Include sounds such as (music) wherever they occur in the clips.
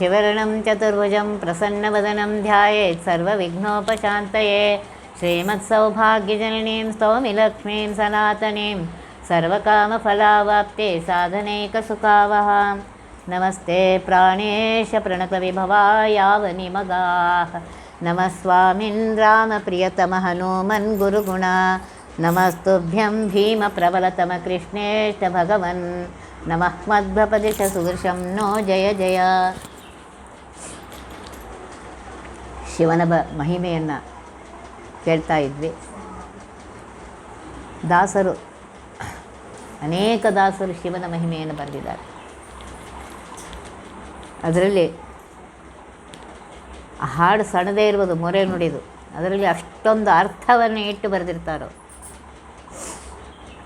శివరుణం చతుర్భుజం ప్రసన్నవదనం ధ్యాయేత్ సర్వవిఘ్నోపశాంతయే. శ్రీమత్సౌభాగ్యజననీం స్తౌమి లక్ష్మీం సనాతనీం సర్వకామఫలావాప్తే సాధనైకసుఖావహ. నమస్తే ప్రాణేశ ప్రణతవిభవాయావనిమగాః. నమ స్వామిన్ రామప్రియతమ హనుమన్ గురుగుణ. నమస్తుభ్యం భీమప్రబలతమ కృష్ణేష్ట భగవన్. నమః మద్భపదిశ సుదృశం నో జయ జయ. ಶಿವನ ಬ ಮಹಿಮೆಯನ್ನು ಕೇಳ್ತಾ ಇದ್ವಿ. ದಾಸರು, ಅನೇಕ ದಾಸರು ಶಿವನ ಮಹಿಮೆಯನ್ನು ಬರೆದಿದ್ದಾರೆ ಅದರಲ್ಲಿ ಹಾಡು ಸಣ್ಣದೇ ಇರುವುದು ಮೊರೆ ನುಡಿದು. ಅದರಲ್ಲಿ ಅಷ್ಟೊಂದು ಅರ್ಥವನ್ನು ಇಟ್ಟು ಬರೆದಿರ್ತಾರೋ.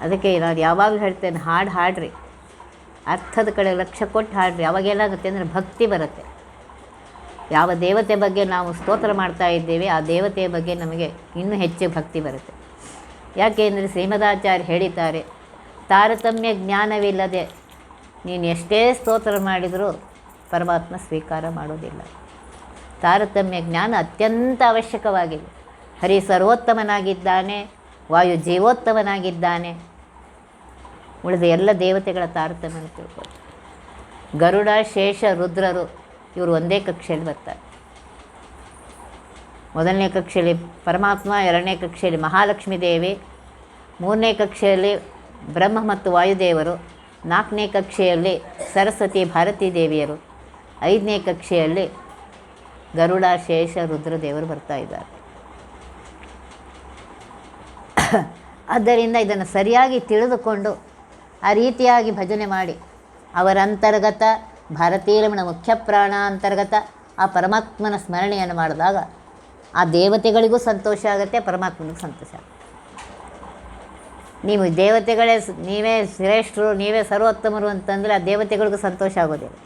ಅದಕ್ಕೆ ನಾನು ಯಾವಾಗಲೂ ಹೇಳ್ತೇನೆ, ಹಾಡು ಹಾಡ್ರಿ. ಅರ್ಥದ ಕಡೆ ಲಕ್ಷ್ಯ ಕೊಟ್ಟು ಹಾಡ್ರಿ. ಅವಾಗ ಏನಾಗುತ್ತೆ ಅಂದರೆ ಭಕ್ತಿ ಬರುತ್ತೆ. ಯಾವ ದೇವತೆ ಬಗ್ಗೆ ನಾವು ಸ್ತೋತ್ರ ಮಾಡ್ತಾ ಇದ್ದೇವೆ, ಆ ದೇವತೆಯ ಬಗ್ಗೆ ನಮಗೆ ಇನ್ನೂ ಹೆಚ್ಚು ಭಕ್ತಿ ಬರುತ್ತೆ. ಯಾಕೆ ಅಂದರೆ ಶ್ರೀಮದಾಚಾರ್ಯ ಹೇಳಿದ್ದಾರೆ, ತಾರತಮ್ಯ ಜ್ಞಾನವಿಲ್ಲದೆ ನೀನು ಎಷ್ಟೇ ಸ್ತೋತ್ರ ಮಾಡಿದರೂ ಪರಮಾತ್ಮ ಸ್ವೀಕಾರ ಮಾಡೋದಿಲ್ಲ. ತಾರತಮ್ಯ ಜ್ಞಾನ ಅತ್ಯಂತ ಅವಶ್ಯಕವಾಗಿದೆ. ಹರಿ ಸರ್ವೋತ್ತಮನಾಗಿದ್ದಾನೆ, ವಾಯು ಜೀವೋತ್ತಮನಾಗಿದ್ದಾನೆ. ಉಳಿದ ಎಲ್ಲ ದೇವತೆಗಳ ತಾರತಮ್ಯ ತಿಳ್ಕೊಳ್ಳಿ ಗರುಡ, ಶೇಷ, ರುದ್ರರು ಇವರು ಒಂದೇ ಕಕ್ಷೆಯಲ್ಲಿ ಬರ್ತಾರೆ. ಮೊದಲನೇ ಕಕ್ಷೆಯಲ್ಲಿ ಪರಮಾತ್ಮ, ಎರಡನೇ ಕಕ್ಷೆಯಲ್ಲಿ ಮಹಾಲಕ್ಷ್ಮೀ ದೇವಿ, ಮೂರನೇ ಕಕ್ಷೆಯಲ್ಲಿ ಬ್ರಹ್ಮ ಮತ್ತು ವಾಯುದೇವರು, ನಾಲ್ಕನೇ ಕಕ್ಷೆಯಲ್ಲಿ ಸರಸ್ವತಿ ಭಾರತೀ ದೇವಿಯರು, ಐದನೇ ಕಕ್ಷೆಯಲ್ಲಿ ಗರುಡ, ಶೇಷ, ರುದ್ರ ದೇವರು ಬರ್ತಾ ಇದ್ದಾರೆ. ಆದ್ದರಿಂದ ಇದನ್ನು ಸರಿಯಾಗಿ ತಿಳಿದುಕೊಂಡು ಆ ರೀತಿಯಾಗಿ ಭಜನೆ ಮಾಡಿ ಅವರ ಅಂತರ್ಗತ ಭಾರತೀಯರಮಣ ಮುಖ್ಯ ಪ್ರಾಣ ಅಂತರ್ಗತ ಆ ಪರಮಾತ್ಮನ ಸ್ಮರಣೆಯನ್ನು ಮಾಡಿದಾಗ ಆ ದೇವತೆಗಳಿಗೂ ಸಂತೋಷ ಆಗುತ್ತೆ ಪರಮಾತ್ಮನಿಗೂ ಸಂತೋಷ ಆಗುತ್ತೆ. ನೀವು ದೇವತೆಗಳೇ ನೀವೇ ಶ್ರೇಷ್ಠರು, ನೀವೇ ಸರ್ವೋತ್ತಮರು ಅಂತಂದರೆ ಆ ದೇವತೆಗಳಿಗೂ ಸಂತೋಷ ಆಗೋದಿಲ್ಲ.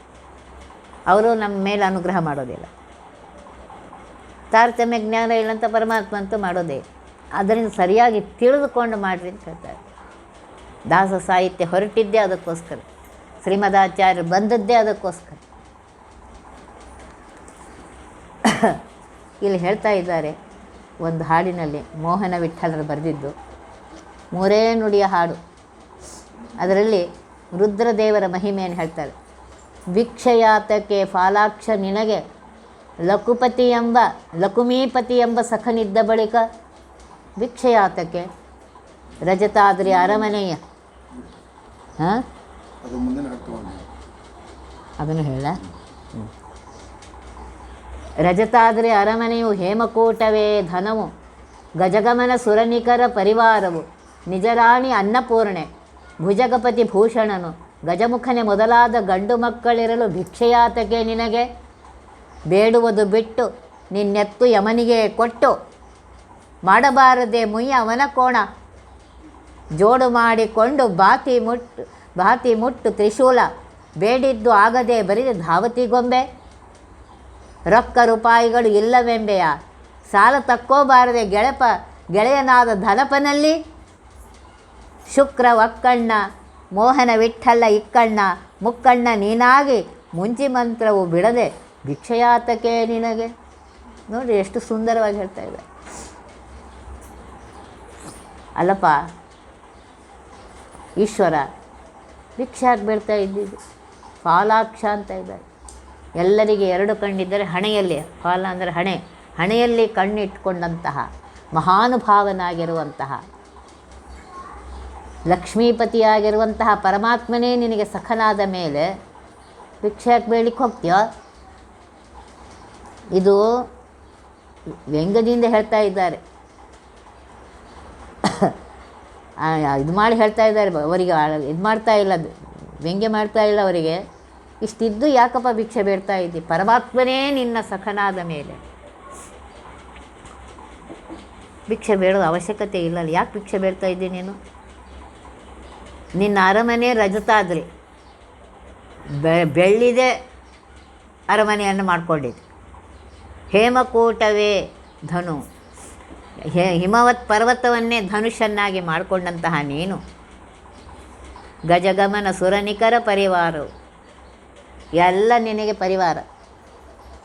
ಅವರು ನಮ್ಮ ಮೇಲೆ ಅನುಗ್ರಹ ಮಾಡೋದಿಲ್ಲ. ತಾರತಮ್ಯ ಜ್ಞಾನ ಇಲ್ಲಂತ ಪರಮಾತ್ಮ ಅಂತೂ ಮಾಡೋದೇ ಅದರಿಂದ ಸರಿಯಾಗಿ ತಿಳಿದುಕೊಂಡು ಮಾಡಿರಿ ಅಂತ ಹೇಳ್ತಾರೆ. ದಾಸ ಸಾಹಿತ್ಯ ಹೊರಟಿದ್ದೆ ಅದಕ್ಕೋಸ್ಕರ. ಶ್ರೀಮದಾಚಾರ್ಯರು ಬಂದದ್ದೇ ಅದಕ್ಕೋಸ್ಕರ. ಇಲ್ಲಿ ಹೇಳ್ತಾ ಇದ್ದಾರೆ, ಒಂದು ಹಾಡಿನಲ್ಲಿ ಮೋಹನ ವಿಠಲರು ಬರೆದಿದ್ದು, ಮೂರೇ ನುಡಿಯ ಹಾಡು ಅದರಲ್ಲಿ ರುದ್ರದೇವರ ಮಹಿಮೆಯನ್ನು ಹೇಳ್ತಾರೆ. ಭಿಕ್ಷಯಾತಕ್ಕೆ ಫಾಲಾಕ್ಷ ನಿನಗೆ, ಲಕುಪತಿ ಎಂಬ, ಲಕುಮೀಪತಿ ಎಂಬ ಸಖನಿದ್ದ ಬಳಿಕ ಭಿಕ್ಷಯಾತಕ್ಕೆ ರಜತಾದ್ರಿ ಅರಮನೆಯ, ಹಾಂ? ಅದು ಹಾಕ್ತಗೊಂಡು ಅದನ್ನು ಹೇಳ. ರಜತಾದ್ರಿ ಅರಮನೆಯು ಹೇಮಕೂಟವೇ ಧನವು, ಗಜಗಮನ ಸುರನಿಕರ ಪರಿವಾರವು, ನಿಜರಾಣಿ ಅನ್ನಪೂರ್ಣೆ, ಭುಜಗಪತಿ ಭೂಷಣನು, ಗಜಮುಖನೆ ಮೊದಲಾದ ಗಂಡು ಮಕ್ಕಳಿರಲು ಭಿಕ್ಷೆಯಾತಕೆ ನಿನಗೆ, ಬೇಡುವುದು ಬಿಟ್ಟು ನಿನ್ನೆತ್ತು ಯಮನಿಗೆ ಕೊಟ್ಟು, ಮಾಡಬಾರದೆ ಮುಯ್ಯ ಅವನ ಕೋಣ, ಜೋಡು ಮಾಡಿಕೊಂಡು ಬಾತಿ ಮುಟ್ಟು ಬಾತಿ ಮುಟ್ಟು ತ್ರಿಶೂಲ, ಬೇಡಿದ್ದು ಆಗದೆ ಬರಿದ ಧಾವತಿ ಗೊಂಬೆ. ರೊಕ್ಕ ರೂಪಾಯಿಗಳು ಇಲ್ಲವೆಂಬೆಯ? ಸಾಲ ತಕ್ಕೋಬಾರದೆ ಗೆಳಪ, ಗೆಳೆಯನಾದ ಧನಪನಲ್ಲಿ? ಶುಕ್ರ ಒಕ್ಕಣ್ಣ, ಮೋಹನ ವಿಠಲ್ಲ ಇಕ್ಕಣ್ಣ, ಮುಕ್ಕಣ್ಣ ನೀನಾಗಿ, ಮುಂಚಿ ಮಂತ್ರವು ಬಿಡದೆ ಭಿಕ್ಷೆಯಾತಕೆ ನಿನಗೆ. ನೋಡಿ ಎಷ್ಟು ಸುಂದರವಾಗಿ ಹೇಳ್ತಾ ಇದೆ ಅಲ್ಲಪ್ಪ, ಈಶ್ವರ ಭಿಕ್ಷಾಕ್ ಬೀಳ್ತಾ ಇದ್ದಿದ್ದು. ಫಾಲಾಕ್ಷ ಅಂತ ಇದ್ದಾರೆ. ಎಲ್ಲರಿಗೆ ಎರಡು ಕಣ್ಣಿದ್ದರೆ ಹಣೆಯಲ್ಲಿ ಫಾಲ ಅಂದರೆ ಹಣೆ. ಹಣೆಯಲ್ಲಿ ಕಣ್ಣಿಟ್ಕೊಂಡಂತಹ, ಮಹಾನುಭಾವನಾಗಿರುವಂತಹ, ಲಕ್ಷ್ಮೀಪತಿಯಾಗಿರುವಂತಹ ಪರಮಾತ್ಮನೇ ನಿನಗೆ ಸಖನಾದ ಮೇಲೆ ಭಿಕ್ಷಾಕ್ ಬೇಳಿಕ್ಕೆ ಹೋಗ್ತೀಯೋ? ಇದು ವ್ಯಂಗ್ಯದಿಂದ ಹೇಳ್ತಾ ಇದ್ದಾರೆ. ಇದು ಮಾಡಿ ಹೇಳ್ತಾ ಇದ್ದಾರೆ. ಅವರಿಗೆ ಇದು ಮಾಡ್ತಾ ಇಲ್ಲ, ವ್ಯಂಗ್ಯ ಮಾಡ್ತಾ ಇಲ್ಲ ಅವರಿಗೆ. ಇಷ್ಟಿದ್ದು ಯಾಕಪ್ಪ ಭಿಕ್ಷೆ ಬೇಡ್ತಾ ಇದ್ದಿ? ಪರಮಾತ್ಮನೇ ನಿನ್ನ ಸಖನಾದ ಮೇಲೆ. ಭಿಕ್ಷೆ ಬೇಡೋದು ಅವಶ್ಯಕತೆ ಇಲ್ಲಲ್ಲ. ಯಾಕೆ ಭಿಕ್ಷೆ ಬೇಡ್ತಾ ಇದ್ದಿ ನೀನು? ನಿನ್ನ ಅರಮನೆ ರಜತಾದ್ರಿ. ಬೆ, ಬೆಳ್ಳಿದೆ ಅರಮನೆಯನ್ನು ಮಾಡಿಕೊಂಡಿದ್ದೆ. ಹೇಮಕೂಟವೇ ಧನು. ಹಿಮವತ್ ಪರ್ವತವನ್ನೇ ಧನುಷನ್ನಾಗಿ ಮಾಡಿಕೊಂಡಂತಹ ನೀನು. ಗಜಗಮನ ಸುರನಿಕರ ಪರಿವಾರವು ಎಲ್ಲ ನಿನಗೆ ಪರಿವಾರ.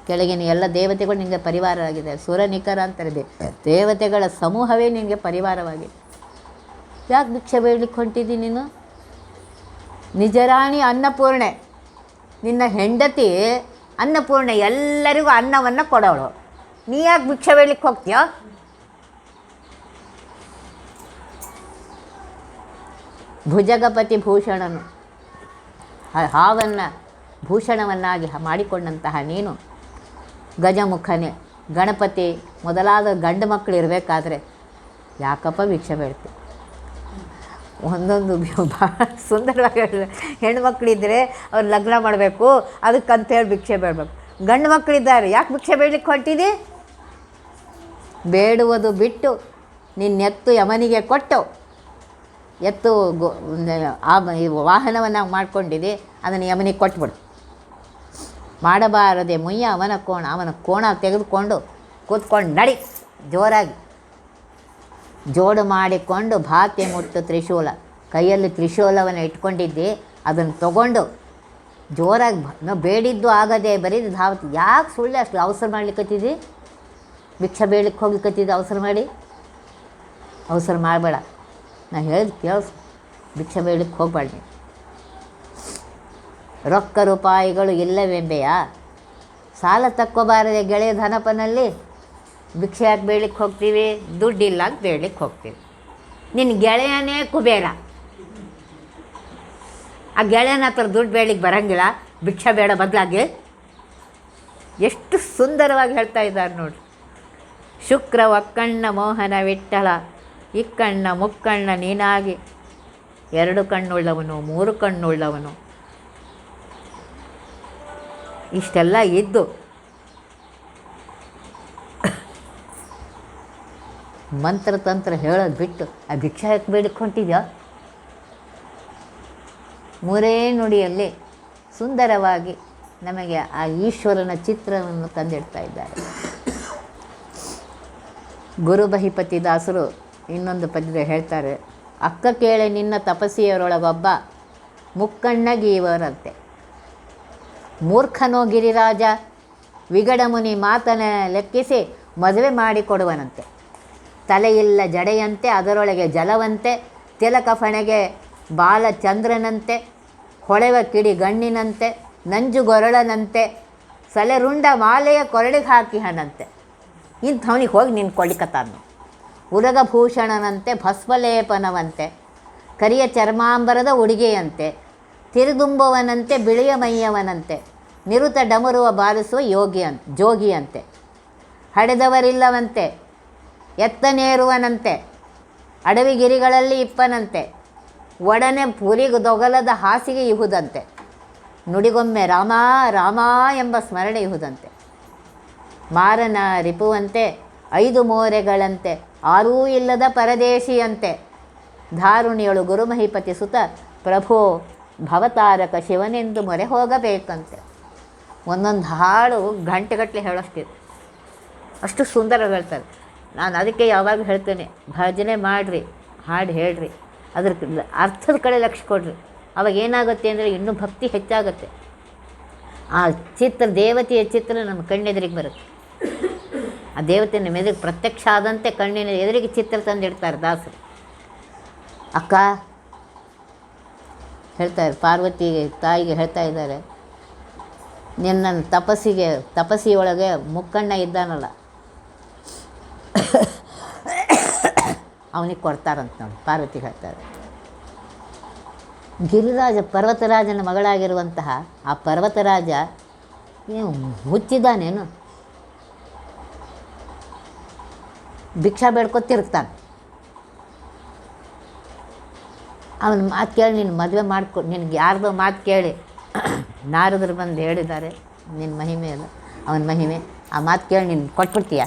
ಕೆಳಗಿನ ಎಲ್ಲ ದೇವತೆಗಳು ನಿನಗೆ ಪರಿವಾರವಾಗಿದೆ. ಆಗಿದೆ ಸುರನಿಖರ ಅಂತಾರೆ ದೇವತೆಗಳ ಸಮೂಹವೇ ನಿನಗೆ ಪರಿವಾರವಾಗಿದೆ. ಯಾಕೆ ಭಿಕ್ಷೆ ಬೇಡಲಿಕ್ಕೆ ಹೊಂಟಿದ್ದಿ ನೀನು? ನಿಜರಾಣಿ ಅನ್ನಪೂರ್ಣೆ. ನಿನ್ನ ಹೆಂಡತಿ ಅನ್ನಪೂರ್ಣೆ ಎಲ್ಲರಿಗೂ ಅನ್ನವನ್ನು ಕೊಡೋಳು. ನೀ ಯಾಕೆ ಭಿಕ್ಷೆ ಬೇಡಲಿಕ್ಕೆ ಹೋಗ್ತೀಯೋ? ಭುಜಗಪತಿ ಭೂಷಣನು. ಹಾವನ್ನು, ಭೂಷಣವನ್ನಾಗಿ ಮಾಡಿಕೊಂಡಂತಹ ನೀನು ಗಜಮುಖನೇ. ಗಣಪತಿ ಮೊದಲಾದ ಗಂಡು ಮಕ್ಕಳು ಇರಬೇಕಾದ್ರೆ ಯಾಕಪ್ಪ ಭಿಕ್ಷೆ ಬೇಡ್ತಿ? ಒಂದೊಂದು ಭಾಳ ಸುಂದರವಾಗಿ ಹೆಣ್ಮಕ್ಳಿದ್ರೆ ಅವ್ರು ಲಗ್ನ ಮಾಡಬೇಕು, ಅದಕ್ಕಂತೇಳಿ ಭಿಕ್ಷೆ ಬೇಡಬೇಕು. ಗಂಡು ಮಕ್ಕಳಿದ್ದಾರೆ ಯಾಕೆ ಭಿಕ್ಷೆ ಬೇಡಲಿಕ್ಕೆ ಹೊಂಟಿದಿ? ಬೇಡುವುದು ಬಿಟ್ಟು ನಿನ್ನೆತ್ತು ಯಮನಿಗೆ ಕೊಟ್ಟು ಎತ್ತು ಗೊ ಆ ವಾಹನವನ್ನು ಮಾಡ್ಕೊಂಡಿದೆ, ಅದನ್ನು ಯಮನಿಗೆ ಕೊಟ್ಬಿಡು. ಮಾಡಬಾರದೆ ಮುಯ್ಯ ಅವನ ಕೋಣ ಅವನ ಕೋಣ ತೆಗೆದುಕೊಂಡು ಕೂತ್ಕೊಂಡು ನಡಿ, ಜೋರಾಗಿ. ಜೋಡು ಮಾಡಿಕೊಂಡು ಭಾತಿ ಮುಟ್ಟು ತ್ರಿಶೂಲ. ಕೈಯಲ್ಲಿ ತ್ರಿಶೂಲವನ್ನು ಇಟ್ಕೊಂಡಿದ್ದೆ, ಅದನ್ನು ತಗೊಂಡು ಜೋರಾಗಿ ನಾವು ಬೇಡಿದ್ದು ಆಗದೆ ಬರೀ ಧಾವತಿ. ಯಾಕೆ ಸುಳ್ಳು ಅಷ್ಟು ಅವಸರ ಮಾಡ್ಲಿಕ್ಕತ್ತಿದ್ದಿ ಭಿಕ್ಷೆ ಬೇಡಕ್ಕೆ ಹೋಗ್ಲಿಕ್ಕತ್ತಿದ್ದೆ ಅವಸರ ಮಾಡಿ? ಅವಸರ ಮಾಡಬೇಡ. ನಾ ಹೇಳಿದ ಕೇಳಿಸ್ ಭಿಕ್ಷೆ ಬೇಡಕ್ಕೆ ಹೋಗ್ಬೇಡ ರೊಕ್ಕ ರೂಪಾಯಿಗಳು ಇಲ್ಲವೆಂಬೆಯ ಸಾಲ ತಕ್ಕೋಬಾರದೆ ಗೆಳೆಯ ಧನಪನಲ್ಲಿ ಭಿಕ್ಷೆ ಯಾಕೆ ಬೇಡಲಿಕ್ಕೆ ಹೋಗ್ತೀವಿ? ದುಡ್ಡಿಲ್ಲ ಅಂತ ಬೇಡಲಿಕ್ಕೆ ಹೋಗ್ತೀವಿ. ನಿನ್ನ ಗೆಳೆಯನೇ ಕುಬೇರ. ಆ ಗೆಳೆಯನ ಹತ್ರ ದುಡ್ಡು ಬೇಡಲಿಕ್ಕೆ ಬರಂಗಿಲ್ಲ. ಭಿಕ್ಷೆ ಬೇಡ ಬದಲಾಗಿ. ಎಷ್ಟು ಸುಂದರವಾಗಿ ಹೇಳ್ತಾ ಇದ್ದಾರೆ ನೋಡ್ರಿ ಶುಕ್ರ ಒಕ್ಕಣ್ಣ ಮೋಹನ ವಿಠಲ ಇಕ್ಕಣ್ಣ, ಮುಕ್ಕಣ್ಣ ನೀನಾಗಿ. ಎರಡು ಕಣ್ಣುಳ್ಳವನು, ಮೂರು ಕಣ್ಣುಳ್ಳವನು. ಇಷ್ಟೆಲ್ಲ ಇದ್ದು ಮಂತ್ರ ತಂತ್ರ ಹೇಳೋದು ಬಿಟ್ಟು ಆ ಭಿಕ್ಷಾ ಬೇಡಕ್ಕೆ ಮೂರೇ ನುಡಿಯಲ್ಲಿ ಸುಂದರವಾಗಿ ನಮಗೆ ಆ ಈಶ್ವರನ ಚಿತ್ರವನ್ನು ತಂದಿಡ್ತಾ ಇದ್ದಾರೆ. ಗುರು ಬಹಿಪತಿ ದಾಸರು ಇನ್ನೊಂದು ಪದ್ಯದ ಹೇಳ್ತಾರೆ, ಅಕ್ಕ ಕೇಳೆ ನಿನ್ನ ತಪಸ್ಸಿಯವರೊಳಗೊಬ್ಬ ಮುಕ್ಕಣ್ಣಗೀವರಂತೆ. ಮೂರ್ಖನೋ ಗಿರಿರಾಜ, ವಿಗಡಮುನಿ ಮಾತನ ಲೆಕ್ಕಿಸಿ ಮದುವೆ ಮಾಡಿಕೊಡುವನಂತೆ. ತಲೆಯಿಲ್ಲ ಜಡೆಯಂತೆ, ಅದರೊಳಗೆ ಜಲವಂತೆ, ತಿಲಕ ಫಣೆಗೆ ಬಾಲಚಂದ್ರನಂತೆ ಹೊಳೆವ ಕಿಡಿ ಗಣ್ಣಿನಂತೆ ನಂಜುಗೊರಳನಂತೆ ಸಲೆರುಂಡ ಮಾಲೆಯ ಕೊರಳಿಗೆ ಹಾಕಿ ಹಣಂತೆ ಇಂಥವನಿಗೆ ಹೋಗಿ ನಿನ್ನ ಕೊಡ್ಲಿಕತ್ತಾನು ಉರಗಭೂಷಣನಂತೆ ಭಸ್ಮಲೇಪನವಂತೆ, ಕರಿಯ ಚರ್ಮಾಂಬರದ ಉಡುಗೆಯಂತೆ, ತಿರುದುಂಬವನಂತೆ, ಬಿಳಿಯ ಮೈಯವನಂತೆ, ನಿರುತ ಡಮರುವ ಬಾರಿಸುವ ಯೋಗಿಯನ್, ಜೋಗಿಯಂತೆ. ಹಡೆದವರಿಲ್ಲವಂತೆ, ಎತ್ತನೇರುವನಂತೆ, ಅಡವಿಗಿರಿಗಳಲ್ಲಿ ಇಪ್ಪನಂತೆ, ಒಡನೆ ಪುರಿಗು ದೊಗಲದ ಹಾಸಿಗೆ ಇಹುದಂತೆ, ನುಡಿಗೊಮ್ಮೆ ರಾಮ ರಾಮ ಎಂಬ ಸ್ಮರಣೆ ಇಹುದಂತೆ. ಮಾರನ ರಿಪುವಂತೆ ಐದು ಮೋರೆಗಳಂತೆ, ಆರೂ ಇಲ್ಲದ ಪರದೇಶಿಯಂತೆ. ಧಾರುಣಿಯಳು ಗುರುಮಹಿಪತಿ ಸುತ, ಪ್ರಭೋ, ಭವತಾರಕ ಶಿವನೆಂದು ಮೊರೆ ಹೋಗಬೇಕಂತೆ. ಒಂದೊಂದು ಹಾಡು ಗಂಟೆಗಟ್ಟಲೆ ಹೇಳೋಷ್ಟಿದೆ. ಅಷ್ಟು ಸುಂದರ ಹೇಳ್ತಾರೆ. ನಾನು ಅದಕ್ಕೆ ಯಾವಾಗ ಹೇಳ್ತೇನೆ, ಭಜನೆ ಮಾಡಿರಿ, ಹಾಡು ಹೇಳ್ರಿ. ಅದ್ರ ಅರ್ಥದ ಕಡೆ ಲಕ್ಷ್ಯ ಕೊಡ್ರಿ. ಅವಾಗ ಏನಾಗುತ್ತೆ ಅಂದರೆ ಇನ್ನೂ ಭಕ್ತಿ ಹೆಚ್ಚಾಗುತ್ತೆ. ಆ ಚಿತ್ರ, ದೇವತೆಯ ಚಿತ್ರ ನಮ್ಮ ಕಣ್ಣೆದುರಿಗೆ ಬರುತ್ತೆ. ಆ ದೇವತೆ ಎದುರಿಗೆ ಪ್ರತ್ಯಕ್ಷ ಆದಂತೆ ಕಣ್ಣಿನ ಎದುರಿಗೆ ಚಿತ್ರ ತಂದಿಡ್ತಾರೆ ದಾಸರು. ಅಕ್ಕ ಹೇಳ್ತಾರೆ ಪಾರ್ವತಿಗೆ ತಾಯಿಗೆ ಹೇಳ್ತಾ ಇದ್ದಾರೆ, ನಿನ್ನ ತಪಸ್ಸಿಗೆ ತಪಸ್ಸಿಯೊಳಗೆ ಮುಕ್ಕಣ್ಣ ಇದ್ದಾನಲ್ಲ. ಅವನಿಗೆ ಕೊಡ್ತಾರಂತ ನೋಡಿ, ಪಾರ್ವತಿ ಹೇಳ್ತಾರೆ ಗಿರಿರಾಜ ಪರ್ವತರಾಜನ ಮಗಳಾಗಿರುವಂತಹ ಆ ಪರ್ವತರಾಜ ಏನು ಹುಚ್ಚಿದ್ದಾನೇನು ಭಿಕ್ಷಾ ಬೇಡ್ಕೊತಿರ್ತಾನೆ ಅವನ ಮಾತು ಕೇಳಿ, ನೀನು ಮದುವೆ ಮಾಡ್ಕೊ, ನಿನಗೆ ಯಾರ್ದೋ ಮಾತು ಕೇಳಿ. (clears throat) ನಾರದರು ಬಂದು ಹೇಳಿದ್ದಾರೆ ನಿನ್ನ ಮಹಿಮೆ ಅಲ್ಲ ಅವನ ಮಹಿಮೆ. ಆ ಮಾತು ಕೇಳಿ ನೀನು ಕೊಟ್ಬಿಡ್ತೀಯ?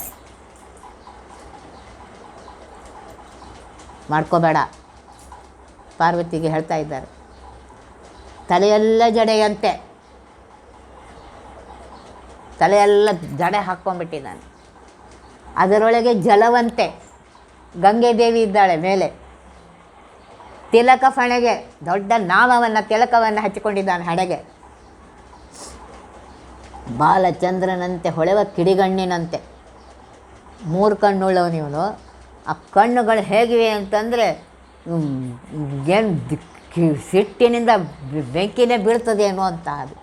ಮಾಡ್ಕೋಬೇಡ. ಪಾರ್ವತಿಗೆ ಹೇಳ್ತಾ ಇದ್ದಾರೆ. ತಲೆಯೆಲ್ಲ ಜಡೆಯಂತೆ. ತಲೆಯೆಲ್ಲ ಜಡೆ ಹಾಕ್ಕೊಂಡ್ಬಿಟ್ಟಿದ್ದಾನೆ. ಅದರೊಳಗೆ ಜಲವಂತೆ ಗಂಗೆ ದೇವಿ ಇದ್ದಾಳೆ ಮೇಲೆ. ತಿಲಕ ಫಣೆಗೆ ದೊಡ್ಡ ನಾಮವನ್ನು, ತಿಲಕವನ್ನು ಹಚ್ಚಿಕೊಂಡಿದ್ದಾನೆ ಹಣೆಗೆ. ಬಾಲಚಂದ್ರನಂತೆ ಹೊಳೆವ ಕಿಡಿಗಣ್ಣಿನಂತೆ. ಮೂರು ಕಣ್ಣುಳ್ಳವನು ಇವನು. ಆ ಕಣ್ಣುಗಳು ಹೇಗಿವೆ ಅಂತಂದರೆ ಏನು ಸಿಟ್ಟಿನಿಂದ ಬೆಂಕಿನೇ ಬೀಳ್ತದೇನೋ ಅಂತ ಅದು.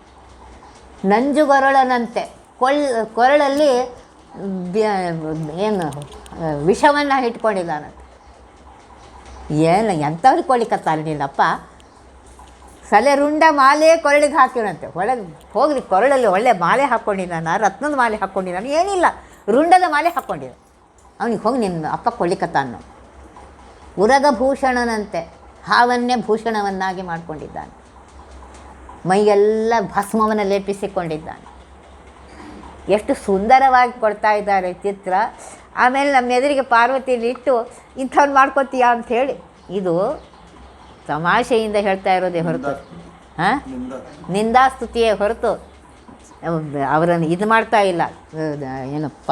ನಂಜುಗೊರಳನಂತೆ. ಕೊಳ್, ಕೊರಳಲ್ಲಿ ಏನು ವಿಷವನ್ನು ಇಟ್ಕೊಂಡಿದ್ದಾನಂತೆ ಏನು ಎಂಥವ್ರಿಗೆ ಕೊಡ್ಲಿಕ್ಕತ್ತಾರ ನೀನಪ್ಪ? ಸಲೆ ರುಂಡ ಮಾಲೆ ಕೊರಳಿಗೆ ಹಾಕಿರಂತೆ ಒಳಗೆ ಹೋಗ್ರಿ ಕೊರಳಲ್ಲಿ ಒಳ್ಳೆ ಮಾಲೆ ಹಾಕ್ಕೊಂಡಿದ್ದಾನ, ರತ್ನದ ಮಾಲೆ ಹಾಕ್ಕೊಂಡಿದ್ದಾನೆ, ಏನಿಲ್ಲ. ರುಂಡದ ಮಾಲೆ ಹಾಕ್ಕೊಂಡಿದ್ದ ಅವನಿಗೆ ಹೋಗಿ ನಿನ್ನ ಅಪ್ಪ ಕೊಳಿಕತ್ತಾನ ಉರಗ ಭೂಷಣನಂತೆ, ಹಾವನ್ನೇ ಭೂಷಣವನ್ನಾಗಿ ಮಾಡಿಕೊಂಡಿದ್ದಾನೆ. ಮೈಯೆಲ್ಲ ಭಸ್ಮವನ್ನು ಲೇಪಿಸಿಕೊಂಡಿದ್ದಾನೆ. ಎಷ್ಟು ಸುಂದರವಾಗಿ ಕೊಡ್ತಾ ಇದ್ದಾರೆ ಚಿತ್ರ. ಆಮೇಲೆ ನಮ್ಮ ಎದುರಿಗೆ ಪಾರ್ವತಿಯಲ್ಲಿ ಇಟ್ಟು ಮಾಡ್ಕೊತೀಯ ಅಂಥೇಳಿ ಇದು ತಮಾಷೆಯಿಂದ ಹೇಳ್ತಾ ಇರೋದೇ ಹೊರತು. ಹಾಂ? ನಿಂದ ನಿಂದಾಸ್ತುತಿಯೇ ಹೊರತು. ಅವರನ್ನು ಇದು ಮಾಡ್ತಾ ಇಲ್ಲ. ಏನಪ್ಪ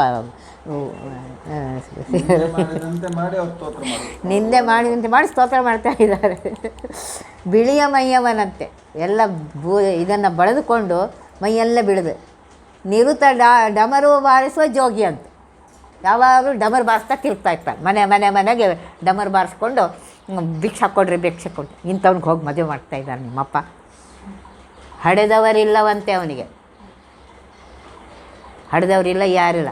ನಿಂದೆ ಮಾಡಿ ನಿಂದೆ ಮಾಡಿದಂತೆ ಮಾಡಿ ಸ್ತೋತ್ರ ಮಾಡ್ತಾ ಇದ್ದಾರೆ. ಬಿಳಿಯ ಮೈಯವನಂತೆ. ಎಲ್ಲ ಬೂ ಇದನ್ನು ಬಳಿದುಕೊಂಡು ಮೈಯೆಲ್ಲ ಬಿಳಿದು. ನಿರುತ ಡಮರು ಬಾರಿಸುವ ಜೋಗಿ ಅಂತ. ಯಾವಾಗಲೂ ಡಮರ್ ಬಾರಿಸ್ತಾ ತಿರುಗ್ತಾ ಮನೆ ಮನೆ, ಮನೆಗೆ ಡಮರ್ ಬಾರಿಸ್ಕೊಂಡು ಭಿಕ್ಷ ಕೊಡ್ರಿ ಭಿಕ್ಷೆ ಕೊಡ್ರಿ. ಇಂಥವ್ನಿಗೆ ಹೋಗಿ ಮದುವೆ ಮಾಡ್ತಾ ಇದ್ದಾರೆ ನಿಮ್ಮಪ್ಪ. ಹಡೆದವರಿಲ್ಲವಂತೆ ಅವನಿಗೆ. ಹಡೆದವರಿಲ್ಲ, ಯಾರಿಲ್ಲ.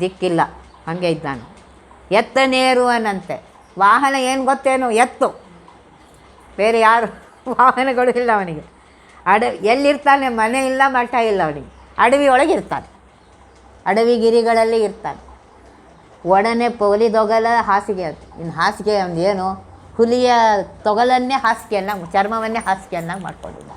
ದಿಕ್ಕಿಲ್ಲ. ಹಾಗೆ ಇದ್ದಾನು. ಎತ್ತ ನೇರುವನಂತೆ. ವಾಹನ ಏನು ಗೊತ್ತೇನು? ಎತ್ತು. ಬೇರೆ ಯಾರು? (laughs) ವಾಹನಗಳು ಇಲ್ಲ ಅವನಿಗೆ. ಅಡ, ಎಲ್ಲಿರ್ತಾನೆ? ಮನೆ ಇಲ್ಲ, ಮಠ ಇಲ್ಲ ಅವನಿಗೆ. ಅಡವಿ ಒಳಗೆ ಇರ್ತಾನೆ. ಅಡವಿ ಗಿರಿಗಳಲ್ಲಿ ಇರ್ತಾನೆ ಒಡನೆ ಪೊಲಿ ತೊಗಲ ಹಾಸಿಗೆ ಅಂತ ಇನ್ನು ಹಾಸಿಗೆ ಒಂದು ಏನು? ಹುಲಿಯ ತೊಗಲನ್ನೇ ಹಾಸಿಗೆಯನ್ನಾಗಿ ಚರ್ಮವನ್ನೇ ಹಾಸಿಗೆಯನ್ನಾಗಿ ಮಾಡ್ಕೊಂಡಿದ್ದ.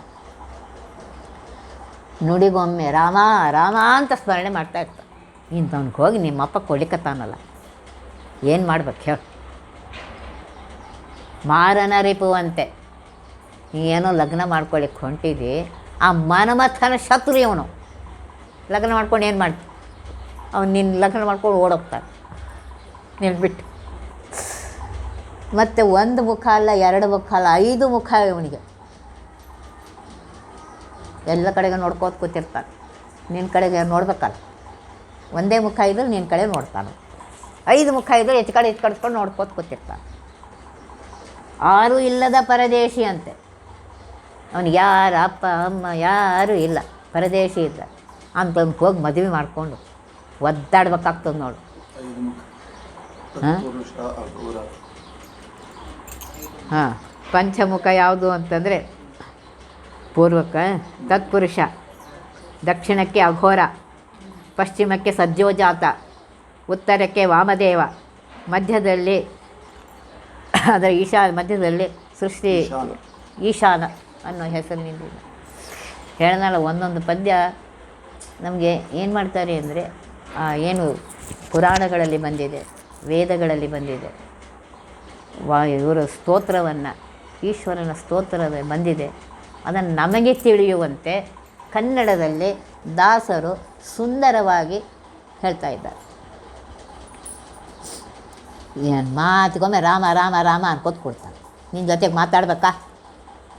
ನುಡಿಗೊಮ್ಮೆ ರಾಮ ರಾಮ ಅಂತ ಸ್ಮರಣೆ ಮಾಡ್ತಾ ಇರ್ತಾನೆ. ಇಂಥವ್ನಿಗೆ ಹೋಗಿ ನಿಮ್ಮಪ್ಪ ಕೊಡ್ಲಿಕ್ಕತ್ತಾನಲ್ಲ ಏನು ಮಾಡ್ಬೇಕು ಹೇಳು. ಮಾರನ ರಿಪುವಂತೆ. ಏನೋ ಲಗ್ನ ಮಾಡ್ಕೊಳ್ಳಿಕ್ಕೆ ಹೊಂಟಿದಿ. ಆ ಮನಮಥನ ಶತ್ರು ಇವನು. ಲಗ್ನ ಮಾಡ್ಕೊಂಡು ಏನು ಮಾಡ್ತಿ ಅವ್ನು ನಿನ್ನ ಲಗ್ನ ಮಾಡ್ಕೊಂಡು ಓಡೋಗ್ತಾನೆ. ನೀನು ಬಿಟ್ಟು. ಮತ್ತು ಒಂದು ಮುಖ ಅಲ್ಲ ಎರಡು ಮುಖ ಅಲ್ಲ ಐದು ಮುಖ ಇವನಿಗೆ. ಎಲ್ಲ ಕಡೆಗೆ ನೋಡ್ಕೋತ ಕೂತಿರ್ತಾನೆ. ನಿನ್ನ ಕಡೆಗೆ ನೋಡ್ಬೇಕಲ್ಲ. ಒಂದೇ ಮುಖ ಇದ್ರೆ ನಿನ್ನ ಕಡೆ ನೋಡ್ತಾನೆ. ಐದು ಮುಖ ಇದ್ರೆ ಹೆಚ್ಚು ಕಡೆ ಹೆಚ್ಚು ಕಡಿಸ್ಕೊಂಡು ನೋಡ್ಕೋತ ಕೂತಿರ್ತಾನೆ. ಆರು ಇಲ್ಲದ ಪರದೇಶಿ ಅಂತೆ. ಅವನಿಗೆ ಯಾರು ಅಪ್ಪ, ಅಮ್ಮ ಯಾರೂ ಇಲ್ಲ. ಪರದೇಶಿ ಇಲ್ಲ ಅಂತವ್ನು ಹೋಗಿ ಮದುವೆ ಮಾಡಿಕೊಂಡು ಒದ್ದಾಡ್ಬೇಕಾಗ್ತದೆ ನೋಡು. ಹಾ? ಹಾಂ. ಪಂಚಮುಖ ಯಾವುದು ಅಂತಂದರೆ ಪೂರ್ವಕ್ಕೆ ತತ್ಪುರುಷ ದಕ್ಷಿಣಕ್ಕೆ ಅಘೋರ ಪಶ್ಚಿಮಕ್ಕೆ ಸದ್ಯೋಜಾತ ಉತ್ತರಕ್ಕೆ ವಾಮದೇವ ಮಧ್ಯದಲ್ಲಿ (coughs) ಅದರ ಈಶಾ ಮಧ್ಯದಲ್ಲಿ ಸೃಷ್ಟಿ ಈಶಾನ. ಈಶಾನ ಅನ್ನೋ ಹೆಸರಿನಿಂದ ಹೇಳನಲ್ಲ ಒಂದೊಂದು ಪದ್ಯ ನಮಗೆ ಏನು ಮಾಡ್ತಾರೆ ಅಂದರೆ ಏನು ಪುರಾಣಗಳಲ್ಲಿ ಬಂದಿದೆ, ವೇದಗಳಲ್ಲಿ ಬಂದಿದೆ. ವಾ, ಇವರ ಸ್ತೋತ್ರವನ್ನು, ಈಶ್ವರನ ಸ್ತೋತ್ರ ಬಂದಿದೆ. ಅದನ್ನು ನಮಗೆ ತಿಳಿಯುವಂತೆ ಕನ್ನಡದಲ್ಲಿ ದಾಸರು ಸುಂದರವಾಗಿ ಹೇಳ್ತಾ ಇದ್ದಾರೆ. ಏನು ಮಾತಿಗೊಮ್ಮೆ ರಾಮ ರಾಮ ರಾಮ ಅನ್ಕೋತ ಕೊಡ್ತಾನೆ. ನಿನ್ನ ಜೊತೆಗೆ ಮಾತಾಡ್ಬೇಕಾ?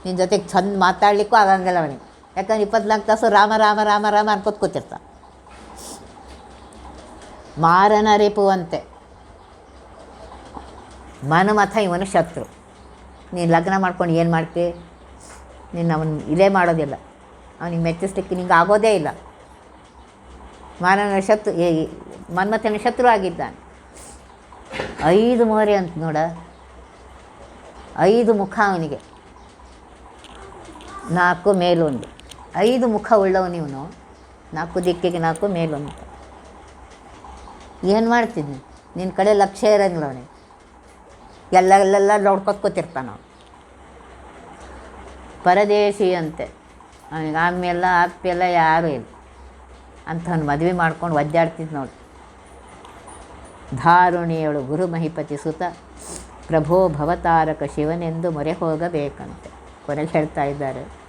ನಿನ್ನ ಜೊತೆಗೆ ಚಂದ ಮಾತಾಡಲಿಕ್ಕೂ ಆಗಂಗಿಲ್ಲ ಅವನಿಗೆ. ಯಾಕಂದ್ರೆ ಇಪ್ಪತ್ನಾಲ್ಕು ತಾಸು ರಾಮ ರಾಮ ರಾಮ ರಾಮ ಅನ್ಕೋತ ಕೂತಿರ್ತಾನೆ ಮಾರನ ರೇಪುವಂತೆ. ಮನುಮಥ ಇವನು ಶತ್ರು. ನೀನು ಲಗ್ನ ಮಾಡ್ಕೊಂಡು ಏನು ಮಾಡ್ತಿ? ನೀನು ಅವನು ಇದೇ ಮಾಡೋದಿಲ್ಲ. ಅವನಿಗೆ ಮೆಚ್ಚಿಸ್ಲಿಕ್ಕೆ ನಿಂಗೆ ಆಗೋದೇ ಇಲ್ಲ. ಮಾರನ ಶತ್ರು ಮನ್ಮಥನ ಶತ್ರು ಆಗಿದ್ದಾನೆ. ಐದು ಮೋರೆ ಅಂತ ನೋಡ. ಐದು ಮುಖ ಅವನಿಗೆ. ನಾಲ್ಕು ಮೇಲೊಂದು. ಐದು ಮುಖ ಉಳ್ಳವನು ಇವನು. ನಾಲ್ಕು ದಿಕ್ಕಿಗೆ ನಾಲ್ಕು ಮೇಲೊಂದು ಏನು ಮಾಡ್ತಿದ್ನಿ ನಿನ್ನ ಕಡೆ ಲಕ್ಷ್ಯ ಇರೋಂಗಿಲ್ಲ ಅವನಿಗೆ. ಎಲ್ಲ ಎಲ್ಲೆಲ್ಲ ನೋಡ್ಕೊತ ಕೂತಿರ್ತಾನ ಅವ್ನು. ಪರದೇಶಿ ಅಂತೆ ಅವನಿಗೆ ಆಮೇಲೆ ಅಪ್ಪೆಲ್ಲ ಯಾರೂ ಇಲ್ಲ. ಅಂಥವ್ನು ಮದುವೆ ಮಾಡ್ಕೊಂಡು ಒದ್ದಾಡ್ತಿದ್ದು ನೋಡಿ. ಧಾರುಣಿಯಳು ಗುರು ಮಹಿಪತಿ ಸುತ, ಪ್ರಭೋ ಭವತಾರಕ ಶಿವನೆಂದು ಮೊರೆ ಹೋಗಬೇಕಂತೆ. ಕೊನೆಗೆ ಹೇಳ್ತಾ ಇದ್ದಾರೆ.